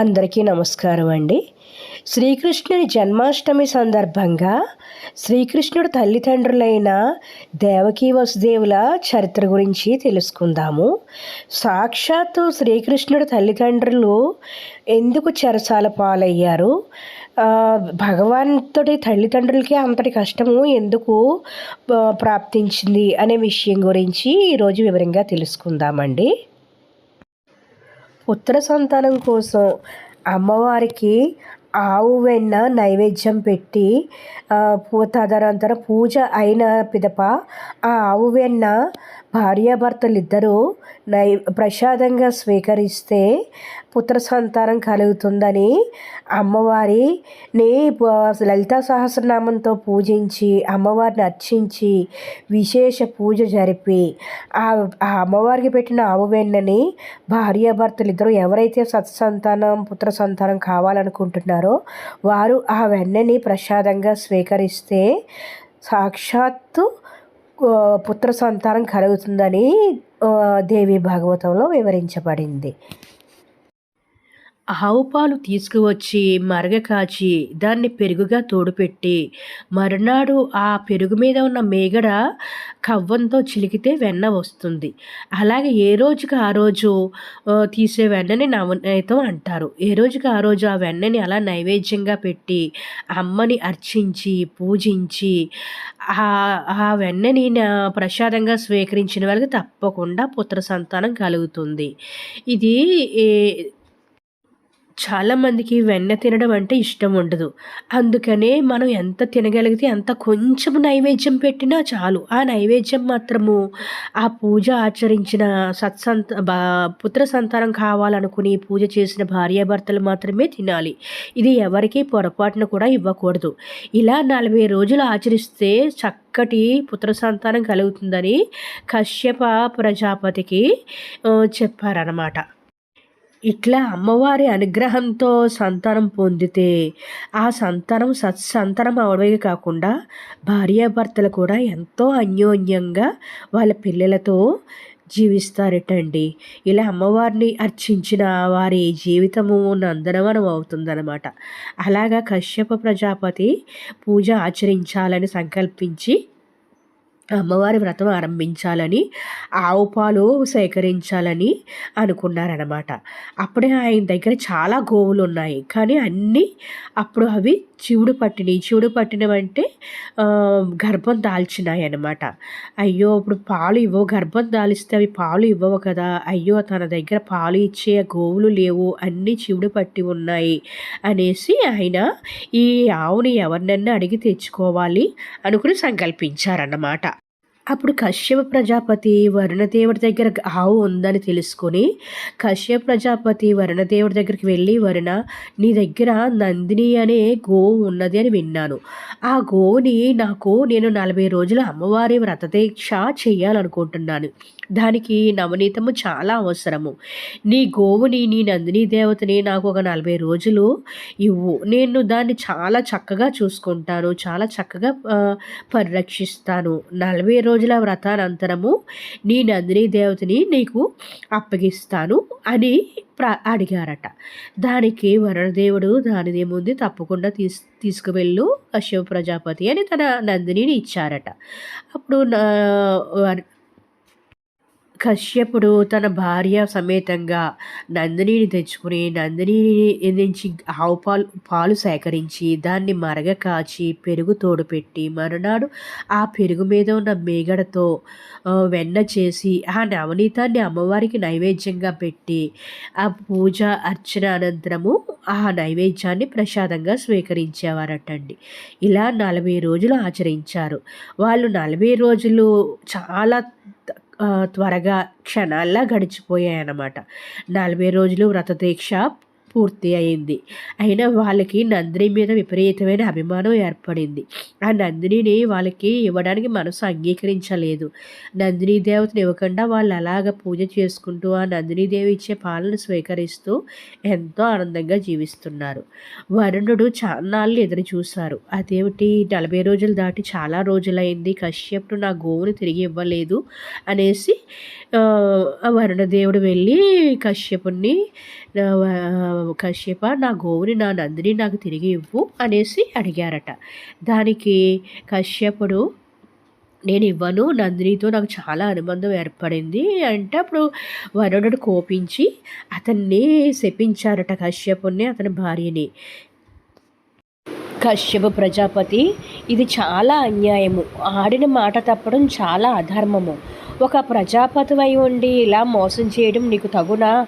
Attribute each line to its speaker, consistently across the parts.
Speaker 1: అందరికీ నమస్కారం అండి. శ్రీకృష్ణుని జన్మాష్టమి సందర్భంగా శ్రీకృష్ణుడు తల్లిదండ్రులైన దేవకీ వసుదేవుల చరిత్ర గురించి తెలుసుకుందాము. సాక్షాత్తు శ్రీకృష్ణుడు తల్లిదండ్రులు ఎందుకు చెరసాల పాలయ్యారు? భగవంతుడి తల్లిదండ్రులకి అంతటి కష్టము ఎందుకు ప్రాప్తించింది అనే విషయం గురించి ఈరోజు వివరంగా తెలుసుకుందామండి. పుత్ర సంతానం కోసం అమ్మవారికి ఆవు వెన్న నైవేద్యం పెట్టి తదనంతర పూజ అయిన పిదప ఆ ఆవు వెన్న భార్యాభర్తలిద్దరూ నై ప్రసాదంగా స్వీకరిస్తే పుత్ర సంతానం కలుగుతుందని అమ్మవారిని లలితా సహస్రనామంతో పూజించి అమ్మవారిని అర్చించి విశేష పూజ జరిపి ఆ అమ్మవారికి పెట్టిన ఆవు వెన్నని భార్యాభర్తలిద్దరూ ఎవరైతే సత్సంతానం పుత్ర సంతానం కావాలనుకుంటున్నారో వారు ఆ వెన్నని ప్రసాదంగా స్వీకరిస్తే సాక్షాత్తు పుత్ర సంతానం కలుగుతుందని దేవి భాగవతంలో వివరించబడింది. ఆవు పాలు తీసుకువచ్చి మరగ కాచి దాన్ని పెరుగుగా తోడుపెట్టి మరునాడు ఆ పెరుగు మీద ఉన్న మేగడ కవ్వంతో చిలికితే వెన్న వస్తుంది. అలాగే ఏ రోజుకి ఆ రోజు తీసే వెన్నని నవనీతం అంటారు. ఏ రోజుకి ఆ రోజు ఆ వెన్నని అలా నైవేద్యంగా పెట్టి అమ్మని అర్చించి పూజించి ఆ వెన్నని ప్రసాదంగా స్వీకరించిన వాళ్ళకి తప్పకుండా పుత్ర సంతానం కలుగుతుంది. ఇది చాలామందికి వెన్న తినడం అంటే ఇష్టం ఉండదు. అందుకనే మనం ఎంత తినగలిగితే అంత కొంచెం నైవేద్యం పెట్టినా చాలు. ఆ నైవేద్యం మాత్రము ఆ పూజ ఆచరించిన సత్సంత బా పుత్ర సంతానం కావాలనుకుని పూజ చేసిన భార్యాభర్తలు మాత్రమే తినాలి. ఇది ఎవరికి పొరపాటున కూడా ఇవ్వకూడదు. ఇలా నలభై రోజులు ఆచరిస్తే చక్కటి పుత్ర సంతానం కలుగుతుందని కశ్యప ప్రజాపతికి చెప్పారనమాట ఇట్లా అమ్మవారి అనుగ్రహంతో సంతానం పొందితే ఆ సంతానం సత్సంతానం అవడమే కాకుండా భార్యాభర్తలు కూడా ఎంతో అన్యోన్యంగా వాళ్ళ పిల్లలతో జీవిస్తారటండి. ఇలా అమ్మవారిని అర్చించిన వారి జీవితము నందనవనం అవుతుందన్నమాట. అలాగా కశ్యప ప్రజాపతి పూజ ఆచరించాలని సంకల్పించి అమ్మవారి వ్రతం ఆరంభించాలని ఆవు పాలు సేకరించాలని అనుకున్నారనమాట అప్పుడే ఆయన దగ్గర చాలా గోవులు ఉన్నాయి కానీ అన్నీ అప్పుడు అవి చివుడు పట్టినవి చివుడు పట్టినవంటే గర్భం దాల్చినాయి అనమాట అయ్యో ఇప్పుడు పాలు ఇవ్వవు. గర్భం దాలిస్తే అవి పాలు ఇవ్వవు కదా. అయ్యో తన దగ్గర పాలు ఇచ్చే గోవులు లేవు. అన్నీ చివుడు పట్టి ఉన్నాయి అనేసి ఆయన ఈ ఆవుని ఎవరినన్నా అడిగి తెచ్చుకోవాలి అనుకుని సంకల్పించారన్నమాట. అప్పుడు కశ్యప ప్రజాపతి వరుణదేవుడి దగ్గర ఆవు ఉందని తెలుసుకొని కశ్యప ప్రజాపతి వరుణదేవుడి దగ్గరికి వెళ్ళి వరుణ నీ దగ్గర నందిని అనే గోవు ఉన్నది అని విన్నాను. ఆ గోవుని నాకు నేను నలభై రోజుల అమ్మవారి వ్రతదీక్ష చేయాలనుకుంటున్నాను. దానికి నవనీతము చాలా అవసరము. నీ గోవుని నీ నందిని దేవతని నాకు ఒక నలభై రోజులు ఇవ్వు. నేను దాన్ని చాలా చక్కగా చూసుకుంటాను చాలా చక్కగా పరిరక్షిస్తాను. నలభై రోజులు వ్రతానంతరము నీ నందిని దేవతని నీకు అప్పగిస్తాను అని ప్ర అడిగారట. దానికి వరుణదేవుడు దానిదేముంది తప్పకుండా తీసు తీసుకువెళ్ళు కశ్యప ప్రజాపతి అని తన నందినిని ఇచ్చారట. అప్పుడు కశ్యపుడు తన భార్య సమేతంగా నందినిని తెచ్చుకుని నందినిని నుంచి ఆవు పాలు పాలు సేకరించి దాన్ని మరగ కాచి పెరుగు తోడుపెట్టి మరునాడు ఆ పెరుగు మీద ఉన్న మేగడతో వెన్న చేసి ఆ నవనీతాన్ని అమ్మవారికి నైవేద్యంగా పెట్టి ఆ పూజ అర్చన అనంతరము ఆ నైవేద్యాన్ని ప్రసాదంగా స్వీకరించేవారటండి. ఇలా నలభై రోజులు ఆచరించారు. వాళ్ళు నలభై రోజులు చాలా త్వరగా క్షణాల్లో గడిచిపోయాయి అన్నమాట నలభై రోజులు వ్రతదీక్ష పూర్తి అయింది. అయినా వాళ్ళకి నందిని మీద విపరీతమైన అభిమానం ఏర్పడింది. ఆ నందినిని వాళ్ళకి ఇవ్వడానికి మనసు అంగీకరించలేదు. నందిని దేవతని ఇవ్వకుండా వాళ్ళు అలాగ పూజ చేసుకుంటూ ఆ నందిని దేవి ఇచ్చే పాలన స్వీకరిస్తూ ఎంతో ఆనందంగా జీవిస్తున్నారు. వరుణుడు చాన్నాళ్ళు ఎదురు చూశారు అదేమిటి? నలభై రోజులు దాటి చాలా రోజులైంది. కశ్యపుడు నా గోవుని తిరిగి ఇవ్వలేదు అనేసి వరుణదేవుడు వెళ్ళి కశ్యపుణ్ణి కశ్యప నా గోవుని నా నందిని నాకు తిరిగి ఇవ్వు అనేసి అడిగారట. దానికి కశ్యపుడు నేను ఇవ్వను నందినితో నాకు చాలా అనుబంధం ఏర్పడింది అంటే అప్పుడు వరుణుడు కోపించి అతన్ని శపించారట కశ్యపుణ్ణి అతని భార్యని. కశ్యప ప్రజాపతి ఇది చాలా అన్యాయము. ఆడిన మాట తప్పడం చాలా అధర్మము. ఒక ప్రజాపతివై ఉండి ఇలా మోసం చేయడం నీకు తగునా?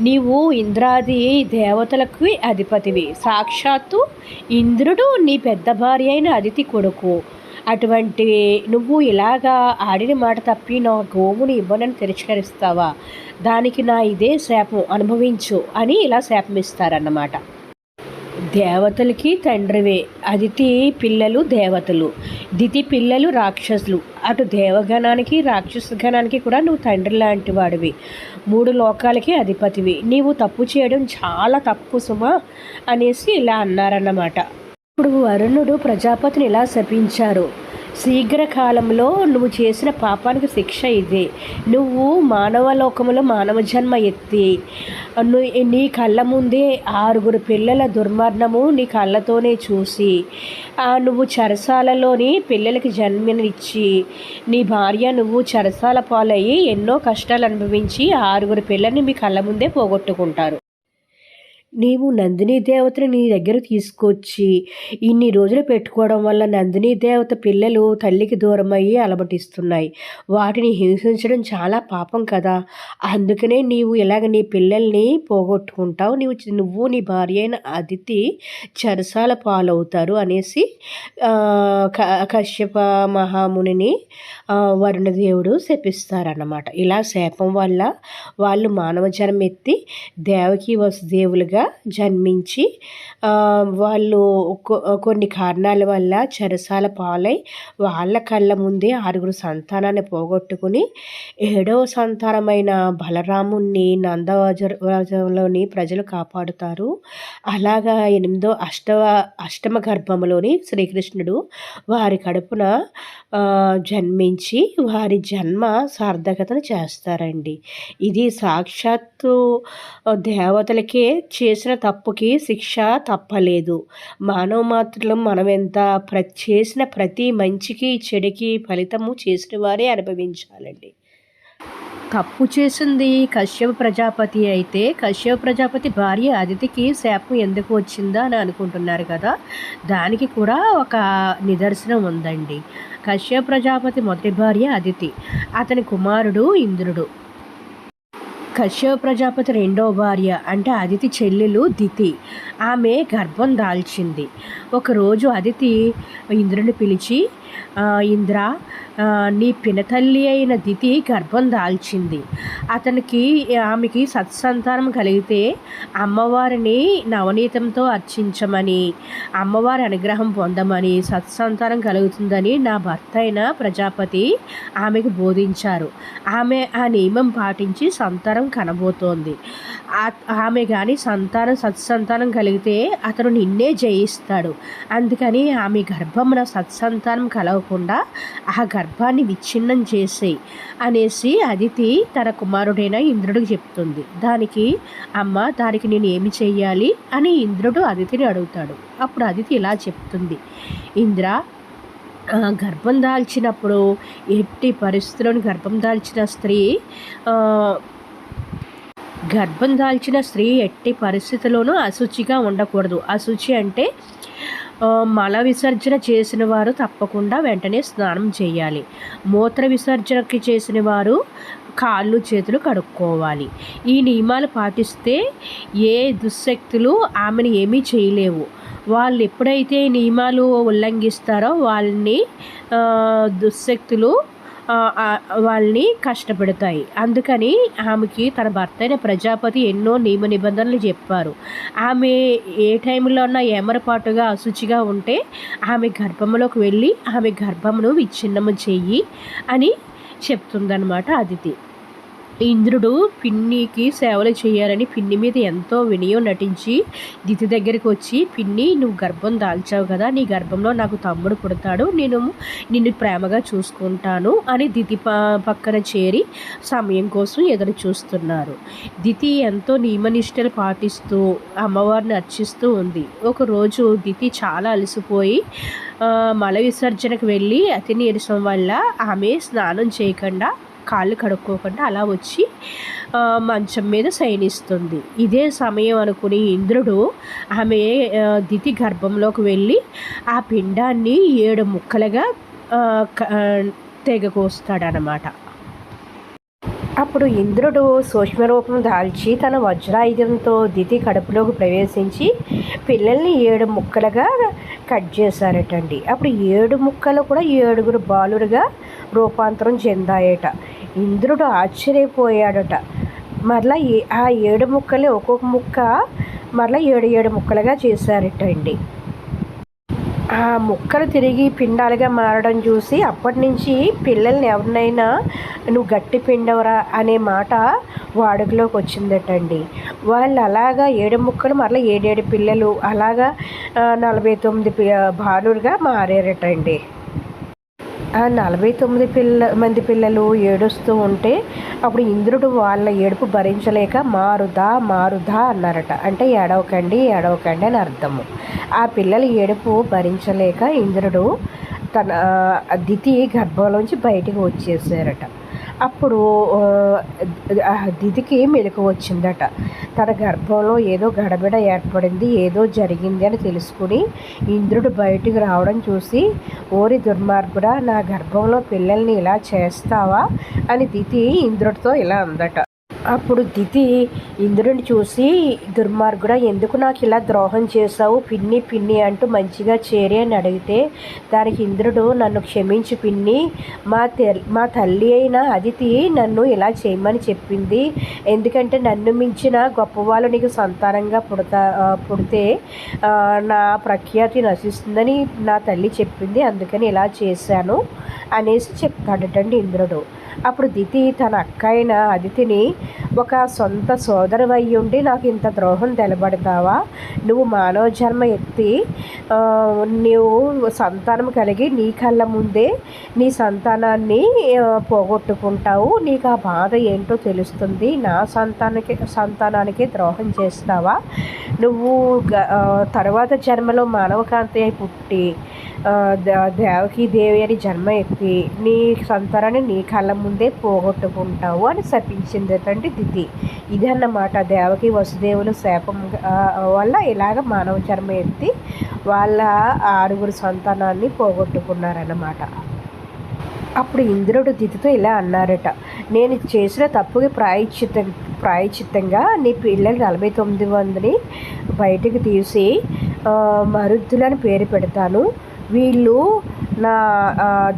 Speaker 1: నీవు ఇంద్రాది దేవతలకు అధిపతివి. సాక్షాత్తు ఇంద్రుడు నీ పెద్ద భార్య అయిన అదితి కొడుకు. అటువంటి నువ్వు ఇలాగా ఆడిన మాట తప్పి నా గోవుని ఇవ్వనని తిరస్కరిస్తావా? దానికి నా ఇదే శాపం అనుభవించు అని ఇలా శాపమిస్తారన్నమాట. దేవతలకి తండ్రివే. అదితి పిల్లలు దేవతలు. దితి పిల్లలు రాక్షసులు. అటు దేవగణానికి రాక్షస గణానికి కూడా నువ్వు తండ్రి లాంటి వాడివి. మూడు లోకాలకి అధిపతివి. నీవు తప్పు చేయడం చాలా తప్పు సుమా అనేసి ఇలా అన్నారన్నమాట. ఇప్పుడు వరుణుడు ప్రజాపతిని ఇలా శపించారు. శీఘ్రకాలంలో నువ్వు చేసిన పాపానికి శిక్ష ఇదే. నువ్వు మానవ లోకములో మానవ జన్మ ఎత్తి నీ కళ్ళ ముందే ఆరుగురు పిల్లల దుర్మరణము నీ కళ్ళతోనే చూసి నువ్వు చరసాలలోని పిల్లలకి జన్మనిచ్చి నీ భార్య నువ్వు చరసాల పాలయ్యి ఎన్నో కష్టాలు అనుభవించి ఆరుగురు పిల్లల్ని మీ కళ్ళ ముందే పోగొట్టుకుంటారు. నీవు నందిని దేవతని నీ దగ్గర తీసుకొచ్చి ఇన్ని రోజులు పెట్టుకోవడం వల్ల నందిని దేవత పిల్లలు తల్లికి దూరం అయ్యి అలమటిస్తున్నాయి. వాటిని హింసించడం చాలా పాపం కదా. అందుకనే నీవు ఇలాగ నీ పిల్లల్ని పోగొట్టుకుంటావు. నీవు నువ్వు నీ భార్య అయిన అదితి చరసాల పాలవుతారు అనేసి కశ్యప మహామునిని వరుణదేవుడు శపిస్తారన్నమాట. ఇలా శాపం వల్ల వాళ్ళు మానవ జన్మ ఎత్తి దేవకి వసుదేవులుగా జన్మించి వాళ్ళు కొన్ని కారణాల వల్ల చెరసాల పాలై వాళ్ళ కళ్ళ ముందే ఆరుగురు సంతానాన్ని పోగొట్టుకుని ఏడవ సంతానమైన బలరాముణ్ణి నందవజంలోని ప్రజలు కాపాడుతారు. అలాగా ఎనిమిదో అష్టవ అష్టమ గర్భంలోని శ్రీకృష్ణుడు వారి కడుపున జన్మించి వారి జన్మ సార్థకతను చేస్తారండి. ఇది సాక్షాత్తు దేవతలకే చేసిన తప్పుకి శిక్ష తప్పలేదు. మానవ మాత్రం మనం ఎంత ప్ర చేసిన ప్రతి మంచికి చెడుకి ఫలితము చేసిన వారే అనుభవించాలండి. తప్పు చేసింది కశ్యప ప్రజాపతి అయితే కశ్యప ప్రజాపతి భార్య అదితికి శాపం ఎందుకు వచ్చిందా అని అనుకుంటున్నారు కదా? దానికి కూడా ఒక నిదర్శనం ఉందండి. కశ్యప ప్రజాపతి మొదటి భార్య అదితి. అతని కుమారుడు ఇంద్రుడు. కశ్యప ప్రజాపతి రెండో భార్య అంటే అదితి చెల్లెలు దితి. ఆమె గర్భం దాల్చింది. ఒకరోజు అదితి ఇంద్రుని పిలిచి ఇంద్ర నీ పినతల్లి అయిన దితి గర్భం దాల్చింది. అతనికి ఆమెకి సత్సంతానం కలిగితే అమ్మవారిని నవనీతంతో అర్చించమని అమ్మవారి అనుగ్రహం పొందమని సత్సంతానం కలుగుతుందని నా భర్త అయిన ప్రజాపతి ఆమెకు బోధించారు. ఆమె ఆ నియమం పాటించి సంతానం కనబోతోంది. ఆమె కానీ సంతానం సత్సంతానం కలిగితే అతను నిన్నే జయిస్తాడు. అందుకని ఆమె గర్భమున సత్సంతానం కలగకుండా ఆ గర్భాన్ని విచ్ఛిన్నం చేసే అనేసి అదితి తన కుమారుడైన ఇంద్రుడికి చెప్తుంది. దానికి అమ్మ దానికి నేను ఏమి చేయాలి అని ఇంద్రుడు అదితిని అడుగుతాడు. అప్పుడు అదితి ఇలా చెప్తుంది. ఇంద్ర గర్భం దాల్చినప్పుడు ఎట్టి పరిస్థితులను గర్భం దాల్చిన స్త్రీ గర్భం దాల్చిన స్త్రీ ఎట్టి పరిస్థితుల్లోనూ అశుచిగా ఉండకూడదు. అశుచి అంటే మల విసర్జన చేసిన వారు తప్పకుండా వెంటనే స్నానం చేయాలి. మూత్ర విసర్జనకి చేసిన వారు కాళ్ళు చేతులు కడుక్కోవాలి. ఈ నియమాలు పాటిస్తే ఏ దుశ్శక్తులు ఆమెను ఏమీ చేయలేవు. వాళ్ళు ఎప్పుడైతే నియమాలు ఉల్లంఘిస్తారో వాళ్ళని దుశ్శక్తులు వాళ్ళని కష్టపెడతాయి. అందుకని ఆమెకి తన భర్త అయిన ప్రజాపతి ఎన్నో నియమ నిబంధనలు చెప్పారు. ఆమె ఏ టైంలో ఉన్న ఏమరపాటుగా అశుచిగా ఉంటే ఆమె గర్భంలోకి వెళ్ళి ఆమె గర్భమును విచ్ఛిన్నము చెయ్యి అని చెప్తుందనమాట అదితి ఇంద్రుడు పిన్నికి సేవలు చేయాలని పిన్ని మీద ఎంతో వినయం నటించి దితి దగ్గరికి వచ్చి పిన్ని నువ్వు గర్భం దాల్చావు కదా నీ గర్భంలో నాకు తమ్ముడు పుడతాడు నేను నిన్ను ప్రేమగా చూసుకుంటాను అని దితి పక్కన చేరి సమయం కోసం ఎదురు చూస్తున్నారు. దితి ఎంతో నియమనిష్టలు పాటిస్తూ అమ్మవారిని అర్చిస్తూ ఉంది. ఒకరోజు దితి చాలా అలసిపోయి మల విసర్జనకు వెళ్ళి అతి నీరసం వల్ల ఆమె స్నానం చేయకుండా కాళ్ళు కడుక్కోకుండా అలా వచ్చి మంచం మీద శయనిస్తుంది. ఇదే సమయం అనుకుని ఇంద్రుడు ఆమె దితి గర్భంలోకి వెళ్ళి ఆ పిండాన్ని ఏడు ముక్కలుగా తెగకోస్తాడనమాట అప్పుడు ఇంద్రుడు సూక్ష్మరూపం దాల్చి తన వజ్రాయుధంతో దితి కడుపులోకి ప్రవేశించి పిల్లల్ని ఏడు ముక్కలుగా కట్ చేశారటండి. అప్పుడు ఏడు ముక్కలు కూడా ఏడుగురు బాలురుగా రూపాంతరం చెందాయట. ఇంద్రుడు ఆశ్చర్యపోయాడట. మరలా ఆ ఏడు ముక్కలే ఒక్కొక్క ముక్క మరలా ఏడు ఏడు ముక్కలుగా చేశారటండి. ఆ ముక్కలు తిరిగి పిండాలుగా మారడం చూసి అప్పటి నుంచి పిల్లల్ని ఎవరినైనా నువ్వు గట్టి పిండవరా అనే మాట వాడుకలోకి వచ్చిందటండి. వాళ్ళు అలాగా ఏడు ముక్కలు మరలా ఏడేడు పిల్లలు అలాగా నలభై తొమ్మిది భానులుగా మారారటండి. అండి నలభై తొమ్మిది పిల్ల మంది పిల్లలు ఏడుస్తూ ఉంటే అప్పుడు ఇంద్రుడు వాళ్ళ ఏడుపు భరించలేక మారుదా మారుదా అన్నారట. అంటే ఏడవకండి ఏడవకండి అని అర్థము. ఆ పిల్లల ఏడుపు భరించలేక ఇంద్రుడు తన దితి గర్భంలోంచి బయటికి వచ్చేసారట. అప్పుడు దిదికి మెలకు వచ్చిందట. తన గర్భంలో ఏదో గడబిడ ఏర్పడింది ఏదో జరిగింది అని తెలుసుకుని ఇంద్రుడు బయటికి రావడం చూసి ఓరి దుర్మార్గుడా నా గర్భంలో పిల్లల్ని ఇలా చేస్తావా? అని దితి ఇంద్రుడితో ఇలా అందట. అప్పుడు దితి ఇంద్రుని చూసి దుర్మార్గుడ ఎందుకు నాకు ఇలా ద్రోహం చేశావు? పిన్ని పిన్ని అంటూ మంచిగా చేరి అని అడిగితే దానికి ఇంద్రుడు నన్ను క్షమించి పిన్ని మా మా తల్లి అయిన అదితి నన్ను ఇలా చేయమని చెప్పింది. ఎందుకంటే నన్ను మించిన గొప్పవాళ్ళు నీకు సంతానంగా పుడతా పుడితే నా ప్రఖ్యాతి నశిస్తుందని నా తల్లి చెప్పింది. అందుకని ఇలా చేశాను అనేసి చెప్తాడటండి ఇంద్రుడు. అప్పుడు దితి తన అక్క అయిన అదితిని ఒక సొంత సోదరవయ్యి ఉండి నాకు ఇంత ద్రోహం తెలబడతావా? నువ్వు మానవ జన్మ ఎత్తి నువ్వు సంతానం కలిగి నీ కళ్ళ ముందే నీ సంతానాన్ని పోగొట్టుకుంటావు. నీకు ఆ బాధ ఏంటో తెలుస్తుంది. నా సంతానానికి సంతానానికి ద్రోహం చేస్తావా? నువ్వు తర్వాత జన్మలో మానవకాంతి అయి పుట్టి దేవకి దేవి అని జన్మ ఎత్తి నీ సంతానాన్ని నీ కళ్ళ ముందే పోగొట్టుకుంటావు అని శపించింది అంటే దితి. ఇదన్నమాట దేవకి వసుదేవులు శాపం వల్ల ఇలాగ మానవ చర్మ ఎత్తి వాళ్ళ ఆరుగురు సంతానాన్ని పోగొట్టుకున్నారన్నమాట. అప్పుడు ఇంద్రుడు దితితో ఇలా అన్నారట నేను చేసిన తప్పుకి ప్రాయచిత్తం ప్రాయచిత్తంగా నీ పిల్లలు నలభై తొమ్మిది మందిని బయటకు తీసి మరుద్దులని పేరు పెడతాను. వీళ్ళు నా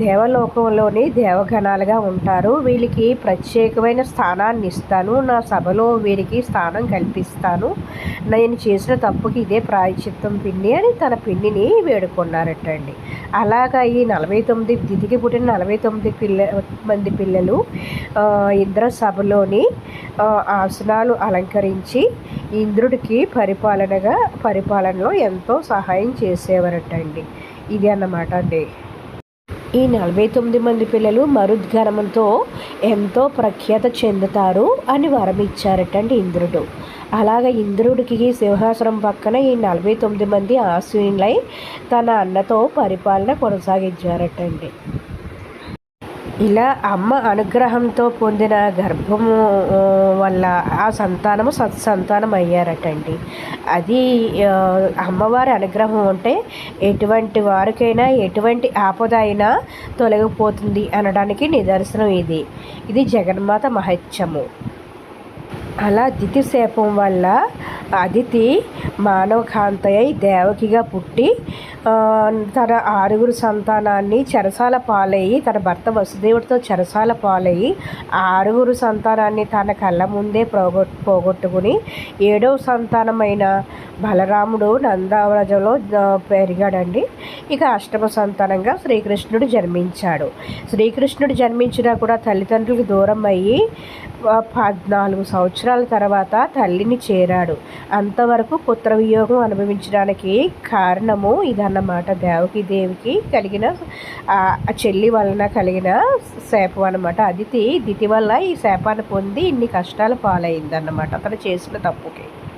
Speaker 1: దేవలోకంలోని దేవగణాలుగా ఉంటారు. వీళ్ళకి ప్రత్యేకమైన స్థానాన్ని ఇస్తాను. నా సభలో వీరికి స్థానం కల్పిస్తాను. నేను చేసిన తప్పుకి ఇదే ప్రాయచిత్తం పిన్ని అని తన పిన్నిని వేడుకున్నారటండి. అలాగా ఈ నలభై తొమ్మిది దిదికి పుట్టిన నలభై తొమ్మిది పిల్ల మంది పిల్లలు ఇంద్ర సభలోని ఆసనాలు అలంకరించి ఇంద్రుడికి పరిపాలనగా పరిపాలనలో ఎంతో సహాయం చేసేవారటండి. ఇది అన్నమాట అండి. ఈ నలభై తొమ్మిది మంది పిల్లలు మరుద్ఘనంతో ఎంతో ప్రఖ్యాత చెందుతారు అని వరం ఇచ్చారటండి ఇంద్రుడు. అలాగ ఇంద్రుడికి సింహాసనం పక్కన ఈ నలభై తొమ్మిది మంది ఆశ్వీనులై తన అన్నతో పరిపాలన కొనసాగించారటండి. ఇలా అమ్మ అనుగ్రహంతో పొందిన గర్భము వల్ల ఆ సంతానము సత్సంతానం అయ్యారటండి. అది అమ్మవారి అనుగ్రహం ఉంటే ఎటువంటి వారికైనా ఎటువంటి ఆపద అయినా తొలగిపోతుంది అనడానికి నిదర్శనం ఇది. ఇది జగన్మాత మహత్యము. అలా దితి వల్ల అదితి మానవకాంతయ్య దేవకిగా పుట్టి తన ఆరుగురు సంతానాన్ని చెరసాల పాలయ్యి తన భర్త వసుదేవుడితో చెరసాల పాలయ్యి ఆరుగురు సంతానాన్ని తన కళ్ళ ముందే పోగొట్ పోగొట్టుకుని ఏడవ సంతానమైన బలరాముడు నందావరజలో పెరిగాడండి. ఇక అష్టమ సంతానంగా శ్రీకృష్ణుడు జన్మించాడు. శ్రీకృష్ణుడు జన్మించినా కూడా తల్లిదండ్రులకు దూరం అయ్యి పద్నాలుగు సంవత్సరాల తర్వాత తల్లిని చేరాడు. అంతవరకు పుత్ర వియోగం అనుభవించడానికి కారణము ఇదన్నమాట దేవకి దేవికి కలిగిన ఆ చెల్లి వలన కలిగిన శాపం అనమాట అదితి దితి వల్ల ఈ శాపాన్ని పొంది ఇన్ని కష్టాలు పాలైందన్నమాట అతను చేసిన తప్పుకి.